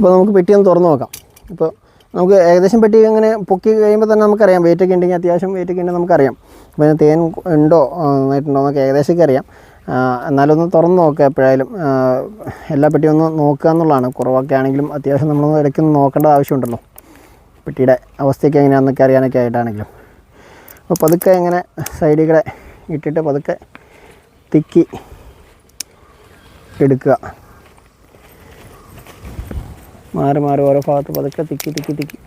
അപ്പോൾ നമുക്ക് പെട്ടി ഒന്ന് തുറന്ന് നോക്കാം. ഇപ്പോൾ നമുക്ക് ഏകദേശം പെട്ടി അങ്ങനെ പൊക്കി കഴിയുമ്പോൾ തന്നെ നമുക്കറിയാം. വെയിറ്റ് ഒക്കെ ഉണ്ടെങ്കിൽ അത്യാവശ്യം വെയിറ്റ് ഒക്കെ ഉണ്ടെങ്കിൽ നമുക്കറിയാം. അപ്പോൾ അതിന് തേൻ ഉണ്ടോ? നന്നായിട്ടുണ്ടോ എന്നൊക്കെ ഏകദേശമൊക്കെ അറിയാം. എന്നാലൊന്ന് തുറന്ന് നോക്കുക എപ്പോഴായാലും. എല്ലാ പെട്ടിയും ഒന്ന് നോക്കുക എന്നുള്ളതാണ്. കുറവൊക്കെ ആണെങ്കിലും അത്യാവശ്യം നമ്മളൊന്ന് ഇടയ്ക്കൊന്ന് നോക്കേണ്ട ആവശ്യമുണ്ടല്ലോ. പെട്ടിയുടെ അവസ്ഥയൊക്കെ എങ്ങനെയാണെന്നൊക്കെ അറിയാനൊക്കെ ആയിട്ടാണെങ്കിലും. അപ്പോൾ പതുക്കെ ഇങ്ങനെ സൈഡിൽ കൂടെ ഇട്ടിട്ട് പതുക്കെ തിക്കി എടുക്കുക. മാറി മാറി ഓരോ ഭാഗത്ത് പതുക്കെ തിക്കി തിക്കി തിക്കി.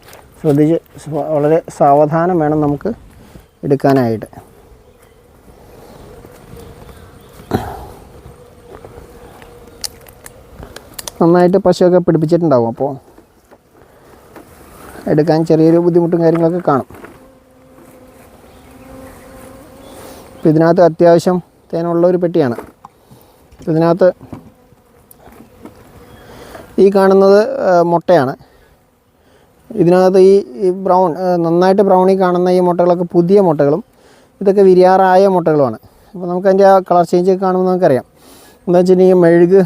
ശ്രദ്ധിച്ച് വളരെ സാവധാനം വേണം നമുക്ക് എടുക്കാനായിട്ട്. നന്നായിട്ട് പശുവൊക്കെ പിടിപ്പിച്ചിട്ടുണ്ടാവും അപ്പോൾ. എടുക്കാൻ ചെറിയൊരു ബുദ്ധിമുട്ടും കാര്യങ്ങളൊക്കെ കാണും. ഇതിനകത്ത് അത്യാവശ്യം തേനുള്ള ഒരു പെട്ടിയാണ്. ഇതിനകത്ത് ഈ കാണുന്നത് മുട്ടയാണ്. ഇതിനകത്ത് ഈ ബ്രൗൺ നന്നായിട്ട് ബ്രൗണി കാണുന്ന ഈ മുട്ടകളൊക്കെ പുതിയ മുട്ടകളും ഇതൊക്കെ വിരിയാറായ മുട്ടകളുമാണ്. അപ്പോൾ നമുക്ക് അതിന്റെ ആ കളർ ചേഞ്ച് കാണുമ്പോൾ നമുക്കറിയാം. എന്താ വെച്ചിട്ടുണ്ടെങ്കിൽ മെഴുക്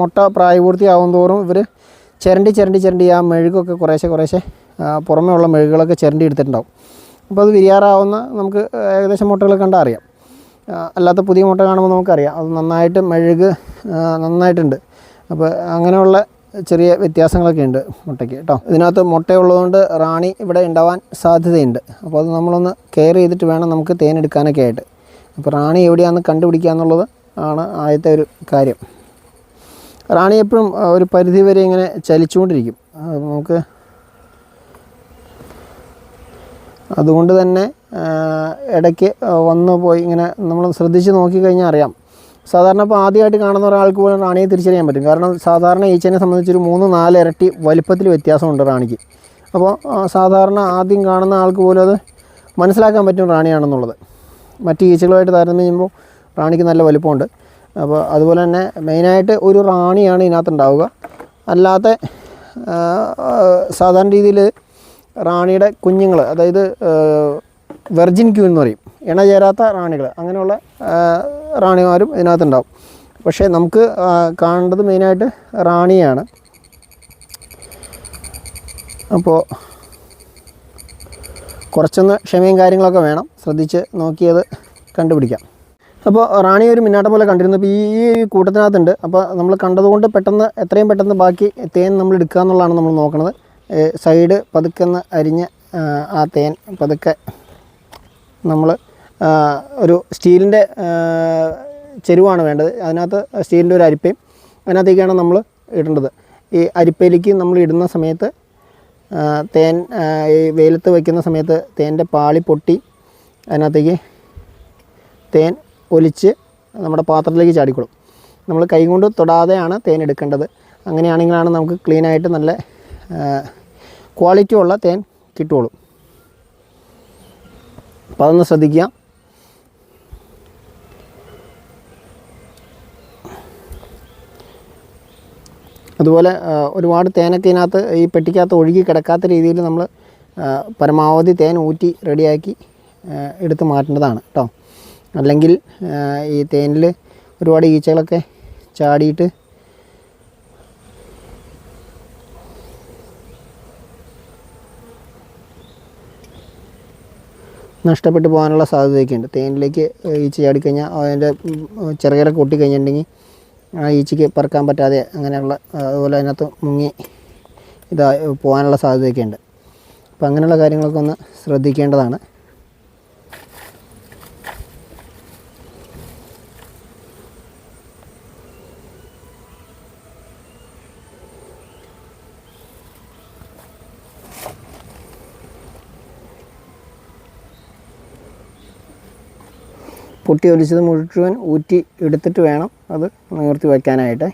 മുട്ട പ്രായപൂർത്തിയാവും തോറും ഇവർ ചിരണ്ടി ചിരണ്ടി ചിരണ്ടി ആ മെഴുകൊക്കെ കുറേശ്ശെ കുറേശ്ശെ പുറമേ ഉള്ള മെഴുകുകളൊക്കെ ചിരണ്ടി എടുത്തിട്ടുണ്ടാവും. അപ്പോൾ അത് വിരിയാറാവുന്ന നമുക്ക് ഏകദേശം മുട്ടകൾ കണ്ടാൽ അറിയാം. അല്ലാത്ത പുതിയ മുട്ട കാണുമ്പോൾ നമുക്കറിയാം. അത് നന്നായിട്ട് മെഴുക് നന്നായിട്ടുണ്ട്. അപ്പോൾ അങ്ങനെയുള്ള ചെറിയ വ്യത്യാസങ്ങളൊക്കെ ഉണ്ട് മുട്ടയ്ക്ക് കേട്ടോ. ഇതിനകത്ത് മുട്ടയുള്ളതുകൊണ്ട് റാണി ഇവിടെ ഉണ്ടാവാൻ സാധ്യതയുണ്ട്. അപ്പോൾ അത് നമ്മളൊന്ന് കെയർ ചെയ്തിട്ട് വേണം നമുക്ക് തേൻ എടുക്കാനൊക്കെ ആയിട്ട്. അപ്പോൾ റാണി എവിടെയാണെന്ന് കണ്ടുപിടിക്കുക എന്നുള്ളത് ആണ് ആദ്യത്തെ ഒരു കാര്യം. റാണി എപ്പോഴും ഒരു പരിധി വരെ ഇങ്ങനെ ചലിച്ചുകൊണ്ടിരിക്കും. നമുക്ക് അതുകൊണ്ട് തന്നെ ഇടയ്ക്ക് വന്നു പോയി ഇങ്ങനെ നമ്മൾ ശ്രദ്ധിച്ച് നോക്കിക്കഴിഞ്ഞാൽ അറിയാം. സാധാരണ ഇപ്പോൾ ആദ്യമായിട്ട് കാണുന്ന ഒരാൾക്ക് പോലും റാണിയെ തിരിച്ചറിയാൻ പറ്റും. കാരണം സാധാരണ ഈച്ചനെ സംബന്ധിച്ചൊരു മൂന്ന് നാല് ഇരട്ടി വലിപ്പത്തിൽ വ്യത്യാസമുണ്ട് റാണിക്ക്. അപ്പോൾ സാധാരണ ആദ്യം കാണുന്ന ആൾക്ക് പോലും അത് മനസ്സിലാക്കാൻ പറ്റും റാണിയാണെന്നുള്ളത്. മറ്റ് ഈച്ചകളുമായിട്ട് താരതമ്യം ചെയ്യുമ്പോൾ റാണിക്ക് നല്ല വലിപ്പമുണ്ട്. അപ്പോൾ അതുപോലെ തന്നെ മെയിനായിട്ട് ഒരു റാണിയാണ് ഇതിനകത്ത് ഉണ്ടാവുക അല്ലാത്ത സാധാരണ രീതിയിൽ റാണിയുടെ കുഞ്ഞുങ്ങൾ അതായത് വെർജിൻ ക്യൂ എന്ന് പറയും. ഇണ ചേരാത്ത റാണികൾ അങ്ങനെയുള്ള റാണിമാരും ഇതിനകത്തുണ്ടാവും. പക്ഷേ നമുക്ക് കാണേണ്ടത് മെയിനായിട്ട് റാണിയാണ്. അപ്പോൾ കുറച്ചൊന്ന് ക്ഷമയും കാര്യങ്ങളൊക്കെ വേണം. ശ്രദ്ധിച്ച് നോക്കിയത് കണ്ടുപിടിക്കാം. അപ്പോൾ റാണി ഒരു മിന്നാട്ടം പോലെ കണ്ടിരുന്നു. അപ്പോൾ ഈ കൂട്ടത്തിനകത്തുണ്ട്. അപ്പോൾ നമ്മൾ കണ്ടതുകൊണ്ട് പെട്ടെന്ന് എത്രയും പെട്ടെന്ന് ബാക്കി തേൻ നമ്മൾ എടുക്കുക എന്നുള്ളതാണ് നമ്മൾ നോക്കുന്നത് സൈഡ് പതുക്കെന്ന് അരിഞ്ഞ് ആ തേൻ പതുക്കെ നമ്മൾ ഒരു സ്റ്റീലിന്റെ ചെരുവാണ് വേണ്ടത്. അതിനകത്ത് സ്റ്റീലിന്റെ ഒരു അരിപ്പയും അതിനകത്തേക്കാണ് നമ്മൾ ഇടേണ്ടത്. ഈ അരിപ്പയിലേക്ക് നമ്മൾ ഇടുന്ന സമയത്ത് തേൻ ഈ വെയിലത്ത് വയ്ക്കുന്ന സമയത്ത് തേന്റെ പാളി പൊട്ടി അതിനകത്തേക്ക് തേൻ ഒലിച്ച് നമ്മുടെ പാത്രത്തിലേക്ക് ചാടിക്കൊള്ളും നമ്മൾ കൈകൊണ്ട് തൊടാതെയാണ് തേൻ എടുക്കേണ്ടത്. അങ്ങനെയാണെങ്കിലാണ് നമുക്ക് ക്ലീനായിട്ട് നല്ല ക്വാളിറ്റി ഉള്ള തേൻ കിട്ടുകയുള്ളൂ. അപ്പോൾ അതൊന്ന് ശ്രദ്ധിക്കുക. അതുപോലെ ഒരുപാട് തേനൊക്കെ ഇതിനകത്ത് ഈ പെട്ടിക്കകത്ത് ഒഴുകി കിടക്കാത്ത രീതിയിൽ നമ്മൾ പരമാവധി തേൻ ഊറ്റി റെഡിയാക്കി എടുത്ത് മാറ്റേണ്ടതാണ് കേട്ടോ. അല്ലെങ്കിൽ ഈ തേനിൽ ഒരുപാട് ഈച്ചകളൊക്കെ ചാടിയിട്ട് നഷ്ടപ്പെട്ടു പോകാനുള്ള സാധ്യതയൊക്കെ ഉണ്ട് തേനിലേക്ക് ഈച്ച ചാടിക്കഴിഞ്ഞാൽ അതിന്റെ ചിറകിലൊക്കെ ഒട്ടിക്കഴിഞ്ഞിട്ടുണ്ടെങ്കിൽ ആ ഈച്ചയ്ക്ക് പറക്കാൻ പറ്റാതെ അങ്ങനെയുള്ള അതുപോലെ അതിനകത്ത് മുങ്ങി ഇതാ പോകാനുള്ള സാധ്യതയൊക്കെ ഉണ്ട് അപ്പോൾ അങ്ങനെയുള്ള കാര്യങ്ങളൊക്കെ ഒന്ന് ശ്രദ്ധിക്കേണ്ടതാണ്. പൊട്ടി ഒലിച്ചത് മുഴുവൻ ഊറ്റി എടുത്തിട്ട് വേണം അത് നിവർത്തി വയ്ക്കാനായിട്ട്.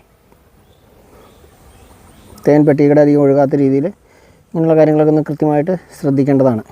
തേൻ പെട്ടിയുടെ അധികം ഒഴുകാത്ത രീതിയിൽ ഇങ്ങനെയുള്ള കാര്യങ്ങളൊക്കെ ഒന്ന് കൃത്യമായിട്ട് ശ്രദ്ധിക്കേണ്ടതാണ്.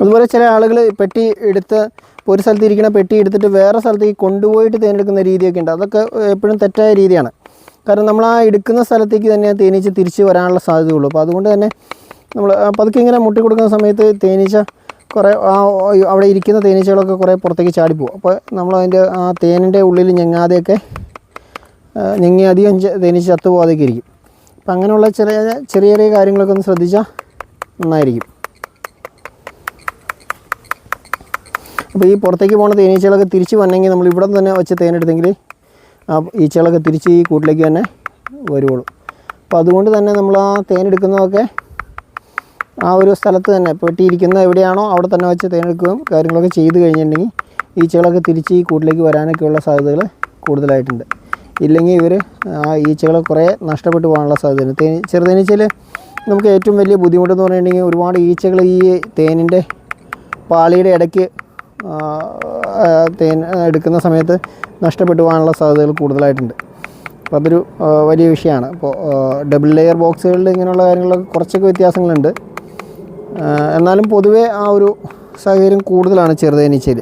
അതുപോലെ ചില ആളുകൾ പെട്ടി എടുത്ത് ഒരു സ്ഥലത്ത് ഇരിക്കുന്ന പെട്ടി എടുത്തിട്ട് വേറെ സ്ഥലത്തേക്ക് കൊണ്ടുപോയിട്ട് തേനെടുക്കുന്ന രീതിയൊക്കെ ഉണ്ട്. അതൊക്കെ എപ്പോഴും തെറ്റായ രീതിയാണ്. കാരണം നമ്മൾ ആ എടുക്കുന്ന സ്ഥലത്തേക്ക് തന്നെ തേനീച്ച തിരിച്ച് വരാനുള്ള സാധ്യതയുള്ളൂ. അപ്പോൾ അതുകൊണ്ട് തന്നെ നമ്മൾ പതുക്കെ ഇങ്ങനെ മുട്ടി കൊടുക്കുന്ന സമയത്ത് തേനീച്ച കുറേ ആ അവിടെ ഇരിക്കുന്ന തേനീച്ചകളൊക്കെ കുറേ പുറത്തേക്ക് ചാടിപ്പോകും അപ്പോൾ നമ്മൾ അതിന്റെ ആ തേനിന്റെ ഉള്ളിൽ ഞെങ്ങാതെയൊക്കെ ഞെങ്ങി അധികം തേനീച്ച ചത്തുപോകാതെയൊക്കെ ഇരിക്കും. അപ്പം അങ്ങനെയുള്ള ചെറിയ ചെറിയ ചെറിയ കാര്യങ്ങളൊക്കെ ഒന്ന് ശ്രദ്ധിച്ചാൽ നന്നായിരിക്കും. അപ്പോൾ ഈ പുറത്തേക്ക് പോകുന്ന തേനീച്ചകളൊക്കെ തിരിച്ച് വന്നെങ്കിൽ നമ്മൾ ഇവിടെ തന്നെ വെച്ച് തേനെടുത്തെങ്കിൽ ആ ഈച്ചകളൊക്കെ തിരിച്ച് ഈ കൂട്ടിലേക്ക് തന്നെ വരുവുള്ളൂ. അപ്പോൾ അതുകൊണ്ട് തന്നെ നമ്മൾ ആ തേനെടുക്കുന്നതൊക്കെ ആ ഒരു സ്ഥലത്ത് തന്നെ പെട്ടിയിരിക്കുന്ന എവിടെയാണോ അവിടെ തന്നെ വെച്ച് തേനെടുക്കുകയും കാര്യങ്ങളൊക്കെ ചെയ്ത് കഴിഞ്ഞിട്ടുണ്ടെങ്കിൽ ഈച്ചകളൊക്കെ തിരിച്ച് ഈ കൂട്ടിലേക്ക് വരാനൊക്കെയുള്ള സാധ്യതകൾ കൂടുതലായിട്ടുണ്ട്. ഇല്ലെങ്കിൽ ഇവർ ആ ഈച്ചകളെ കുറേ നഷ്ടപ്പെട്ടു പോകാനുള്ള സാധ്യതയുണ്ട്. തേനി ചെറുതേനീച്ചയിൽ നമുക്ക് ഏറ്റവും വലിയ ബുദ്ധിമുട്ടെന്ന് പറഞ്ഞിട്ടുണ്ടെങ്കിൽ ഒരുപാട് ഈച്ചകൾ ഈ തേനിന്റെ പാളിയുടെ ഇടയ്ക്ക് തേൻ എടുക്കുന്ന സമയത്ത് നഷ്ടപ്പെട്ടു പോകാനുള്ള സാധ്യതകൾ കൂടുതലായിട്ടുണ്ട്. അപ്പോൾ അതൊരു വലിയ വിഷയമാണ്. അപ്പോൾ ഡബിൾ ലെയർ ബോക്സുകളിൽ ഇങ്ങനെയുള്ള കാര്യങ്ങളൊക്കെ കുറച്ചൊക്കെ വ്യത്യാസങ്ങളുണ്ട്. എന്നാലും പൊതുവേ ആ ഒരു സാഹചര്യം കൂടുതലാണ് ചെറുതേനീച്ചയിൽ.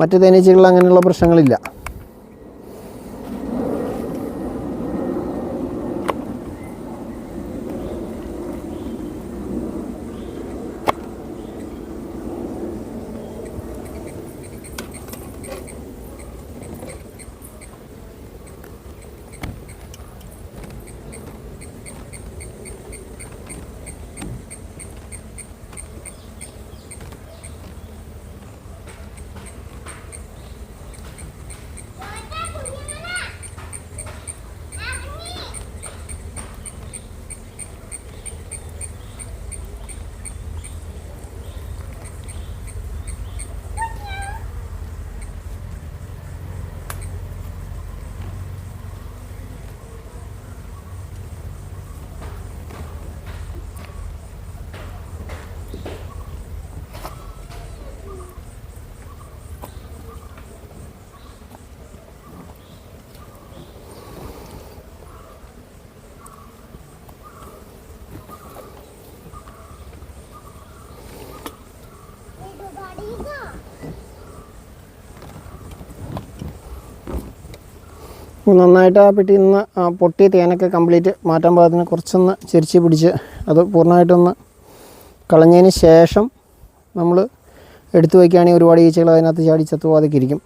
മറ്റു തേനീച്ചകളിൽ അങ്ങനെയുള്ള പ്രശ്നങ്ങളില്ല. നന്നായിട്ട് ആ പെട്ടി നിന്ന് ആ പൊട്ടിയ തേനൊക്കെ കംപ്ലീറ്റ് മാറ്റാൻ പാകത്തിന് കുറച്ചൊന്ന് ചെരിച്ച് പിടിച്ച് അത് പൂർണമായിട്ടൊന്ന് കളഞ്ഞതിന് ശേഷം നമ്മൾ എടുത്തു വയ്ക്കുകയാണെങ്കിൽ ഒരുപാട് ഈച്ചകൾ അതിനകത്ത് ചാടി ചത്തുപോകാതൊക്കെ ഇരിക്കും.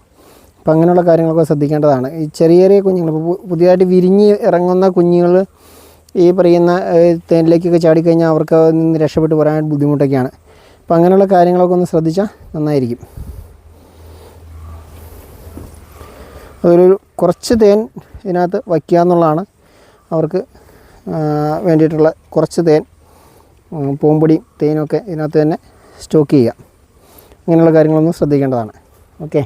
അപ്പം അങ്ങനെയുള്ള കാര്യങ്ങളൊക്കെ ശ്രദ്ധിക്കേണ്ടതാണ്. ഈ ചെറിയ ചെറിയ കുഞ്ഞുങ്ങൾ പുതിയതായിട്ട് വിരിഞ്ഞ് ഇറങ്ങുന്ന കുഞ്ഞുങ്ങൾ ഈ പറയുന്ന തേനിലേക്കൊക്കെ ചാടിക്കഴിഞ്ഞാൽ അവർക്ക് നിന്ന് രക്ഷപ്പെട്ട് വരാൻ ബുദ്ധിമുട്ടൊക്കെയാണ്. അപ്പം അങ്ങനെയുള്ള കാര്യങ്ങളൊക്കെ ഒന്ന് ശ്രദ്ധിച്ചാൽ നന്നായിരിക്കും. അതൊരു കുറച്ച് തേൻ ഇതിനകത്ത് വയ്ക്കുക എന്നുള്ളതാണ് അവർക്ക് വേണ്ടിയിട്ടുള്ള കുറച്ച് തേൻ പൂമ്പൊടിയും തേനും ഒക്കെ ഇതിനകത്ത് തന്നെ സ്റ്റോക്ക് ചെയ്യുക. ഇങ്ങനെയുള്ള കാര്യങ്ങളൊന്നും ശ്രദ്ധിക്കേണ്ടതാണ്. ഓക്കെ.